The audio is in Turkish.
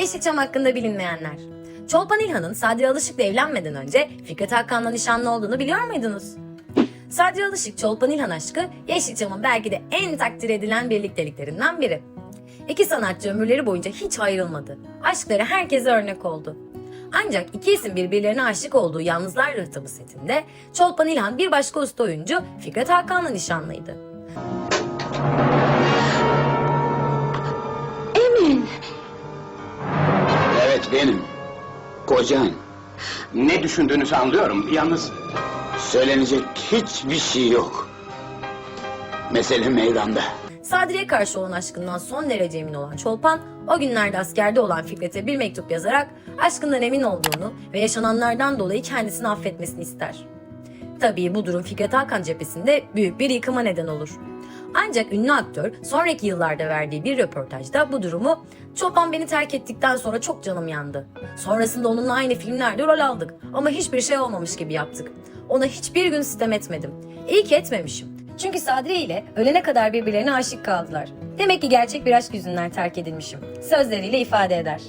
Yeşilçam hakkında bilinmeyenler. Çolpan İlhan'ın Sadri Alışık'la evlenmeden önce Fikret Hakan'la nişanlı olduğunu biliyor muydunuz? Sadri Alışık Çolpan İlhan aşkı Yeşilçam'ın belki de en takdir edilen birlikteliklerinden biri. İki sanatçı ömürleri boyunca hiç ayrılmadı. Aşkları herkese örnek oldu. Ancak iki isim birbirlerine aşık olduğu Yalnızlar Rıhtamı setinde Çolpan İlhan bir başka usta oyuncu Fikret Hakan'la nişanlıydı. Benim. Kocan. Ne düşündüğünüzü anlıyorum. Yalnız Söylenecek hiçbir şey yok. Mesele meydanda. Sadri'ye karşı olan aşkından son derece emin olan Çolpan, o günlerde askerde olan Fikret'e bir mektup yazarak aşkından emin olduğunu ve yaşananlardan dolayı kendisini affetmesini ister. Tabii bu durum Fikret Hakan cephesinde büyük bir yıkıma neden olur. Ancak ünlü aktör sonraki yıllarda verdiği bir röportajda bu durumu Çolpan beni terk ettikten sonra çok canım yandı. Sonrasında onunla aynı filmlerde rol aldık ama hiçbir şey olmamış gibi yaptık. Ona hiçbir gün sitem etmedim. İyi ki etmemişim. Çünkü Sadri ile ölene kadar birbirlerine aşık kaldılar. Demek ki gerçek bir aşk yüzünden terk edilmişim. Sözleriyle ifade eder.